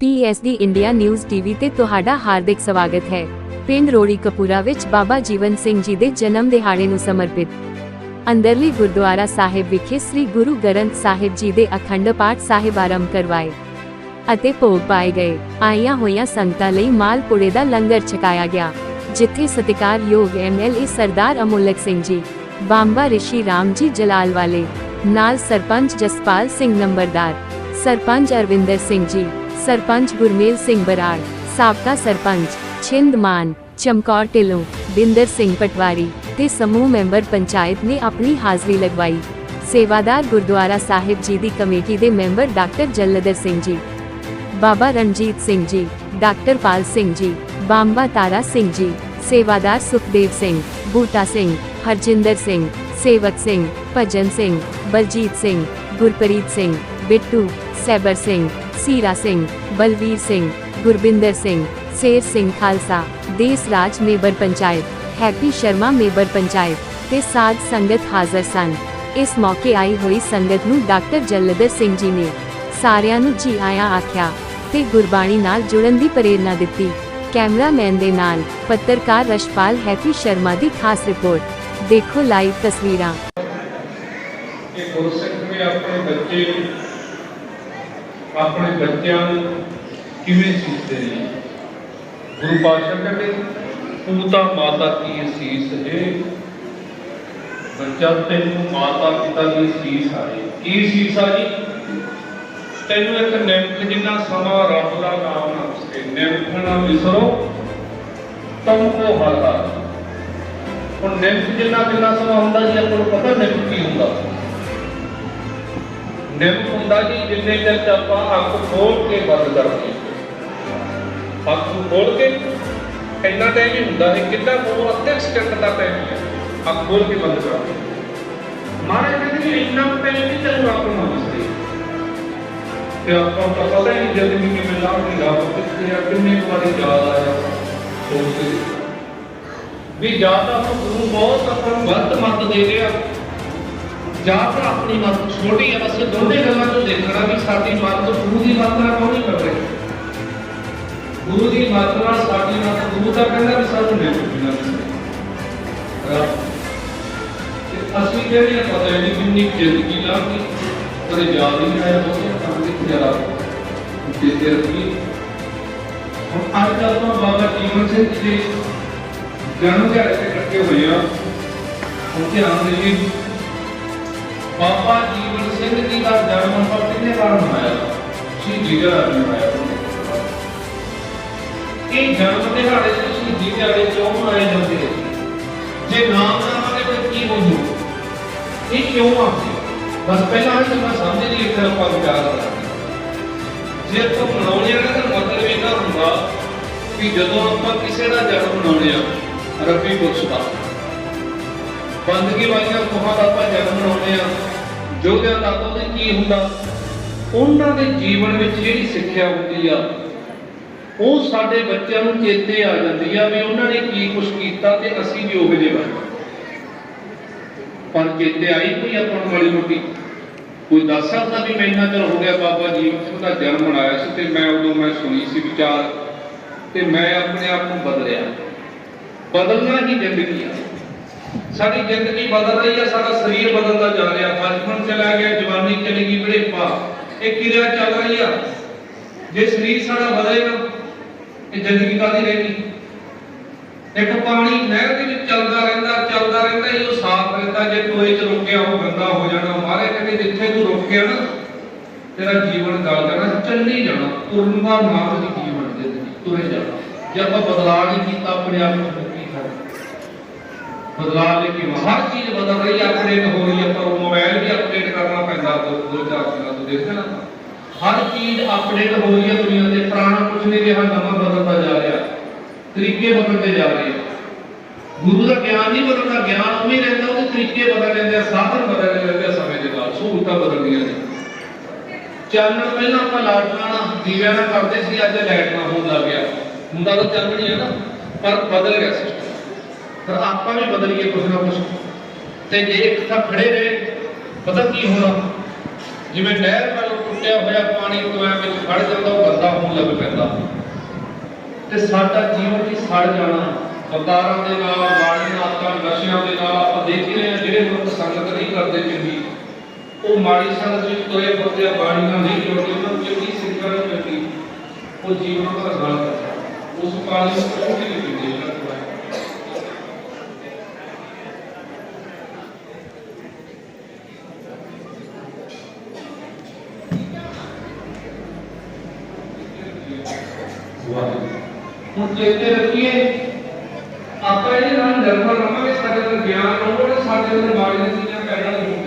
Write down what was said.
ਪੀਐਸਡੀ India news TV ਤੇ ਤੁਹਾਡਾ ਹਾਰਦਿਕ ਸਵਾਗਤ ਹੈ। ਪਿੰਡ ਰੋੜੀ ਕਪੂਰਾ ਵਿੱਚ ਬਾਬਾ ਜੀਵਨ ਸਿੰਘ ਜੀ ਦੇ ਜਨਮ ਦਿਹਾੜੇ ਨੂੰ ਸਮਰਪਿਤ। ਅੰਦਰਲੀ ਗੁਰਦੁਆਰਾ ਸਾਹਿਬ ਵਿਖੇ ਸ੍ਰੀ ਗੁਰੂ ਗ੍ਰੰਥ ਸਾਹਿਬ ਜੀ ਦੇ ਅਖੰਡ ਪਾਠ ਸਾਹਿਬ ਆਰੰਭ ਕਰਵਾਏ ਅਤੇ ਭੋਗ ਪਾਏ ਗਏ। ਆਈਆਂ ਹੋਈਆਂ ਸੰਗਤਾਂ ਲਈ ਮਾਲਪੁੜੇ ਦਾ ਲੰਗਰ ਛਕਾਇਆ ਗਿਆ, ਜਿੱਥੇ ਸਤਿਕਾਰਯੋਗ ਐਮਐਲਏ ਸਰਦਾਰ ਅਮੋਲਕ ਸਿੰਘ ਜੀ, ਬਾਂਬਾ ਰਿਸ਼ੀ ਰਾਮ ਜੀ ਜਲਾਲ ਵਾਲੇ, ਨਾਲ ਸਰਪੰਚ ਜਸਪਾਲ ਸਿੰਘ ਨੰਬਰਦਾਰ, ਸਰਪੰਚ ਅਰਵਿੰਦਰ ਸਿੰਘ ਜੀ ਸਰਪੰਚ ਗੁਰਮੇਲ ਸਿੰਘ ਬਰਾੜ, ਸਾਬਕਾ ਸਰਪੰਚ ਛਿੰਦਮਾਨ ਚਮਕੌਰ ਢਿੱਲੋਂ, ਬਿੰਦਰ ਸਿੰਘ ਪਟਵਾਰੀ ਤੇ ਸਮੂਹ ਮੈਂਬਰ ਪੰਚਾਇਤ ਨੇ ਆਪਣੀ ਹਾਜ਼ਰੀ ਲਗਵਾਈ। ਸੇਵਾਦਾਰ ਗੁਰਦੁਆਰਾ ਸਾਹਿਬ ਜੀ ਦੀ ਕਮੇਟੀ ਦੇ member doctor Jaldar Singh ji, Baba Ranjit Singh ji, doctor Pal Singh ji, Bamba Tara Singh ji, ਸੇਵਾਦਾਰ ਸੁਖਦੇਵ ਸਿੰਘ, ਬੂਟਾ ਸਿੰਘ, ਹਰਜਿੰਦਰ ਸਿੰਘ, ਸੇਵਕ ਸਿੰਘ, ਭਜਨ ਸਿੰਘ, ਬਲਜੀਤ ਸਿੰਘ, ਗੁਰਪ੍ਰੀਤ ਸਿੰਘ, ਬਿੱਟੂ, ਸੈਬਰ ਸਿੰਘ ਸੀਰਾ Singh Balvir Singh Gurbinder Singh Sher Singh Khalsa Des Raj member panchayat Happy Sharma member panchayat ਤੇ ਸਾਧ ਸੰਗਤ ਹਾਜ਼ਰ ਸਨ। ਇਸ ਮੌਕੇ ਆਈ ਹੋਈ ਸੰਗਤ ਨੂੰ ਡਾਕਟਰ ਜਲਦਰ ਸਿੰਘ ਜੀ ਨੇ ਸਾਰਿਆਂ ਨੂੰ ਜੀ ਆਇਆਂ ਆਖਿਆ ਤੇ ਗੁਰਬਾਣੀ ਨਾਲ ਜੁੜਨ ਦੀ ਪ੍ਰੇਰਣਾ ਦਿੱਤੀ। ਕੈਮਰਾਮੈਨ ਦੇ ਨਾਲ ਪੱਤਰਕਾਰ ਰਸ਼ਪਾਲ ਹੈਪੀ ਸ਼ਰਮਾ ਦੀ ਖਾਸ ਰਿਪੋਰਟ। ਦੇਖੋ ਲਾਈਵ ਤਸਵੀਰਾਂ। ਕਿ ਗੁਰਸਿੱਖ ਵੀ ਆਪਣੇ ਬੱਚੇ ਆਪਣੇ ਬੱਚਿਆਂ ਨੂੰ ਕਿਵੇਂ ਸਿੱਖਦੇ ਨੇ? ਗੁਰੂ ਪਾਤਸ਼ਾਹ ਕਹਿੰਦੇ, ਤੂੰ ਮਾਤਾ ਕੀ ਅਸੀਸ ਹੈ? ਬੱਚਾ ਤੈਨੂੰ ਮਾਤਾ ਪਿਤਾ ਦੀ ਅਸੀਸ ਆਏ ਕੀ ਅਸੀਸ ਆ ਜੀ? ਤੈਨੂੰ ਇੱਕ ਨਿਮਕ ਜਿੰਨਾ ਸਮਾਂ ਰੱਬ ਦਾ ਨਾਮ ਨਾ ਉਸਕੇ ਨਿਮਕ ਨਾ ਵਿਸਰੋ ਤੁਮ ਕੋ ਹਰ ਨਿਮਕ ਜਿੰਨਾ ਕਿੰਨਾ ਸਮਾਂ ਹੁੰਦਾ ਜੀ, ਆਪਾਂ ਨੂੰ ਪਤਾ ਨਿਮਕ ਕੀ ਹੁੰਦਾ। ਨਿਮਕ ਹੁੰਦਾ ਜੀ ਜਿੰਨੇ ਚਿਰ ਚ ਆਪਾਂ ਅੱਖ ਖੋਲ ਕੇ ਬੰਦ ਕਰਦੇ ਅੱਖ ਨੂੰ ਖੋਲ ਕੇ ਇੰਨਾ ਟਾਈਮ ਹੀ ਹੁੰਦਾ ਹੈ, ਕਿੰਨਾ ਉਹ ਅੱਧੇ ਸਕਿੰਟ ਦਾ ਟਾਈਮ ਹੈ ਅੱਖ ਖੋਲ ਕੇ ਬੰਦ ਕਰਦੇ ਮਾਰੇ ਕਹਿੰਦੇ ਕਿ ਇੰਨਾ ਟਾਈਮ ਨਹੀਂ ਤੈਨੂੰ ਰੱਬ ਨੂੰ ਦੱਸਦੇ ਤੇ ਆਪਾਂ ਨੂੰ ਤਾਂ ਪਤਾ ਹੀ ਨਹੀਂ ਜ਼ਿੰਦਗੀ ਕਿਵੇਂ ਲੰਘਦੀ ਰੱਬ ਕਿੱਥੇ ਆ, ਕਿੰਨੇ ਕੁ ਵਾਰੀ ਯਾਦ ਆਇਆ ਸੋਚਦੇ। ਵੀ ਜਾਂ ਤਾਂ ਆਪਾਂ ਗੁਰੂ ਬਹੁਤ ਆਪਾਂ ਨੂੰ ਗਲਤ ਮੱਤ ਦੇ ਰਿਹਾ। ਜਾਂ ਤਾਂ ਆਪਣੀ ਮੱਤ ਛੋਟੀ ਹੈ ਬਸ ਦੋਨੇ ਗੱਲਾਂ ਤੋਂ ਦੇਖਣਾ ਵੀ ਸਾਡੀ ਮੱਤ ਗੁਰੂ ਦੀ ਮੱਤ ਨਾਲ ਕਰ ਰਿਹਾ ਗੁਰੂ ਦੀ ਮੱਤ ਸਾਡੀ ਮੱਤ ਗੁਰੂ ਤਾਂ ਕਹਿੰਦਾ ਵੀ ਸਾਨੂੰ ਨਹੀਂ ਪੁੱਛਣਾ ਅਸੀਂ ਕਹਿੰਦੇ ਪਤਾ ਨਹੀਂ ਕਿੰਨੀ ਜ਼ਿੰਦਗੀ ਲੰਘ ਕਦੇ ਯਾਦ ਨਹੀਂ ਆਇਆ ਬਹੁਤ ਕੰਮ ਕਿੱਥੇ ਆ ਜਿੱਦੇ ਰੱਖੀ ਹੁਣ ਅੱਜ ਆਪਾਂ ਬਾਬਾ ਜੀਵਨ ਸਿੰਘ ਜੀ ਦੇ ਜਨਮ ਦਿਹਾੜੇ ਤੇ ਇਕੱਠੇ ਹੋਏ ਆ। ਹੁਣ ਧਿਆਨ ਦੇਈਏ ਬਾਬਾ ਜੀਵਨ ਸਿੰਘ ਜੀ ਦਾ ਜਨਮ ਆਪਾਂ ਕਿੰਨੇ ਵਾਰ ਮਨਾਇਆ? ਸੀ ਜਿਹੜਾ ਮਨਾਇਆ ਇਹ ਜਨਮ ਦਿਹਾੜੇ ਤੇ ਸ਼ਹੀਦੀ ਦਿਹਾੜੇ ਕਿਉਂ ਮਨਾਏ ਜਾਂਦੇ ਆ। ਜੇ ਨਾਮ ਨਾਮਾਂ ਦੇ ਕੀ ਹੋ ਇਹ ਕਿਉਂ ਆਉਂਦੇ ਬਸ ਪਹਿਲਾਂ ਇਹ ਮੈਂ ਸਮਝ ਨਹੀਂ ਇੱਕ ਆਪਾਂ ਵਿਚਾਰ ਕਰਾਂਗੇ। ਜੇ ਆਪਾਂ ਮਨਾਉਣੇ ਆ ਤਾਂ ਮਤਲਬ ਇਹ ਹੁੰਦਾ ਕਿ ਜਦੋਂ ਆਪਾਂ ਕਿਸੇ ਦਾ ਜਨਮ ਮਨਾਉਣੇ ਆ, ਰੱਬੀ ਪੁਰਸ਼ ਦਾ। ਬੰਦਗੀ ਵਾਲੀਆਂ ਕੋਹਾਂ ਦਾ ਆਪਾਂ ਜਨਮ ਮਨਾਉਣੇ ਆ। ਜੋਧਿਆਂ ਦਾ ਉਹਦੇ ਕੀ ਹੁੰਦਾ? ਉਹਨਾਂ ਦੇ ਜੀਵਨ ਵਿੱਚ ਜਿਹੜੀ ਸਿੱਖਿਆ ਹੁੰਦੀ ਆ, ਉਹ ਸਾਡੇ ਬੱਚਿਆਂ ਨੂੰ ਚੇਤੇ ਆ ਜਾਂਦੀ ਆ ਵੀ ਉਹਨਾਂ ਨੇ ਕੀ ਕੁਝ ਕੀਤਾ ਤੇ ਅਸੀਂ ਵੀ ਉਹੋ ਜਿਹੇ ਬਣ ਪਰ ਚੇਤੇ ਆਈ ਕੋਈ ਆਪਾਂ ਨੂੰ ਮਾੜੀ ਮੋਟੀ? ਕੋਈ ਦੱਸ ਸਕਦਾ ਵੀ ਮੈਂ ਇੰਨਾ ਚਿਰ ਹੋ ਗਿਆ ਬਾਬਾ ਜੀਵਨ ਸਿੰਘ ਦਾ ਜਨਮ ਮਨਾਇਆ ਸੀ ਤੇ ਮੈਂ ਉਦੋਂ ਮੈਂ ਸੁਣੀ ਸੀ ਵਿਚਾਰ ਤੇ ਮੈਂ ਆਪਣੇ ਆਪ ਨੂੰ ਬਦਲਿਆ। ਬਦਲਣਾ ਹੀ ਜ਼ਿੰਦਗੀ ਆ। ਸਾਡੀ ਜ਼ਿੰਦਗੀ ਬਦਲ ਰਹੀ ਆ ਸਾਡਾ ਸਰੀਰ ਬਦਲਦਾ ਜਾ ਰਿਹਾ। ਬਚਪਨ ਚਲਾ ਗਿਆ ਜਵਾਨੀ ਚਲੀ ਗਈ ਬੁਢੇਪਾ ਇਹ ਕਿਰਿਆ ਚੱਲ ਰਹੀ ਆ। ਜੇ ਸਰੀਰ ਸਾਡਾ ਬਦਲੇ ਇਹ ਜ਼ਿੰਦਗੀ ਕਾਦੀ ਰਹੇਗੀ ਇੱਕ ਪਾਣੀ ਨਹਿਰ ਦੇ ਵਿੱਚ ਚੱਲਦਾ ਰਹਿੰਦਾ ਚੱਲਦਾ ਰਹਿੰਦਾ ਹੀ ਉਹ ਸਾਫ਼ ਰਹਿੰਦਾ, ਜੇ ਟੋਏ 'ਚ ਰੁਕਿਆ ਉਹ ਗੰਦਾ ਹੋ ਜਾਣਾ। ਮਾਰੇ ਕਹਿੰਦੇ, ਜਿੱਥੇ ਤੂੰ ਰੁਕਿਆ ਨਾ, ਤੇਰਾ ਜੀਵਨ ਗਲ ਜਾਣਾ, ਚੱਲੀ ਜਾਣਾ। ਤੁਰਨ ਦਾ ਨਾਮ ਦੀ ਜੀਵਨ ਦੇ ਤੁਰੇ ਜਾਣਾ। ਜੇ ਆਪਾਂ ਬਦਲਾਅ ਨਹੀਂ ਕੀਤਾ, ਆਪਣੇ ਆਪ ਨੂੰ ਬਦਲਾਅ ਲੈ ਹਰ ਚੀਜ਼ ਬਦਲ ਰਹੀ ਹੈ ਅਪਡੇਟ ਹੋ ਰਹੀ ਹੈ ਪਰ ਮੋਬਾਈਲ ਵੀ ਅਪਡੇਟ ਕਰਨਾ ਪੈਂਦਾ, ਦੋ ਦੋ ਚਾਰ ਸਾਲਾਂ ਤੋਂ ਦੇਖਦੇ ਨਾ ਹਰ ਚੀਜ਼ ਅਪਡੇਟ ਹੋ ਰਹੀ ਹੈ ਦੁਨੀਆ ਦੇ ਪੁਰਾਣਾ ਕੁਝ ਨਹੀਂ ਰਿਹਾ, ਨਵਾਂ ਬਦਲਦਾ ਜਾ ਰਿਹਾ। ਤਰੀਕੇ ਬਦਲਦੇ ਜਾ ਰਹੇ ਗੁਰੂ ਦਾ ਗਿਆਨ ਨਹੀਂ ਬਦਲਦਾ, ਗਿਆਨ ਉਵੇਂ ਰਹਿੰਦਾ, ਉਹਦੇ ਤਰੀਕੇ ਬਦਲ ਜਾਂਦੇ ਆ, ਸਾਧਨ ਬਦਲ ਜਾਂਦੇ ਆ ਸਮੇਂ ਦੇ ਨਾਲ, ਸਹੂਲਤਾਂ ਬਦਲਦੀਆਂ ਨੇ। ਚਾਨਣ ਪਹਿਲਾਂ ਆਪਾਂ ਲਾਟਣਾ ਦੀਵਿਆਂ ਨਾਲ ਕਰਦੇ ਸੀ, ਅੱਜ ਲਾਈਟ ਹੋਣ ਲੱਗ ਗਿਆ। ਹੁੰਦਾ ਤਾਂ ਚਾਨਣ ਹੀ ਹੈ ਨਾ ਪਰ ਬਦਲ ਗਿਆ ਸਿਸਟਮ ਪਰ ਆਪਾਂ ਵੀ ਬਦਲੀਏ ਕੁਛ ਨਾ ਕੁਛ। ਤੇ ਜੇ ਇੱਕ ਥਾਂ ਖੜੇ ਰਹੇ, ਪਤਾ ਕੀ ਹੋਣਾ? ਜਿਵੇਂ ਨਹਿਰ ਵੱਲ ਟੁੱਟਿਆ ਹੋਇਆ ਪਾਣੀ ਟੋਇਆ ਵਿੱਚ ਖੜ ਜਾਂਦਾ, ਉਹ ਗੰਦਾ ਹੋਣ ਲੱਗ ਪੈਂਦਾ। ਤੇ ਸਾਡਾ ਜੀਵਨ ਵੀ ਸੜ ਜਾਣਾ। ਵਪਾਰਾਂ ਦੇ ਨਾਲ ਮਾੜੀਆਂ ਆਦਤਾਂ ਨਸ਼ਿਆਂ ਦੇ ਨਾਲ ਆਪਾਂ ਦੇਖ ਹੀ ਰਹੇ ਹਾਂ, ਜਿਹੜੇ ਲੋਕ ਸੰਗਤ ਨਹੀਂ ਕਰਦੇ ਚੰਗੀ। ਉਹ ਮਾੜੀ ਸੰਗਤ ਵਿੱਚ ਤੋਏ ਫਿਰਦੇ ਆ, ਬਾਣੀਆਂ ਨਹੀਂ ਜੁੜਦੇ, ਉਹਨਾਂ ਨੂੰ ਚੰਗੀ ਸਿੱਖਿਆ ਨਹੀਂ ਮਿਲਦੀ। ਉਹ ਜੀਵਨ ਦਾ ਗਲਤ ਉਸ ਪਾਣੀ ਨੂੰ ਕੋਈ ਨਹੀਂ ਪੀਂਦੇ। ਹੁਣ ਚੇਤੇ ਰੱਖੀਏ, ਆਪਾਂ ਇਹਦੇ ਨਾਲ ਨਿਰਭਰ ਰਹਾਂਗੇ, ਸਾਡੇ ਅੰਦਰ ਗਿਆਨ ਹੋਵੇ ਸਾਡੇ ਅੰਦਰ ਮਾੜੀ ਚੀਜ਼ਾਂ ਪੈਦਾ ਨਹੀਂ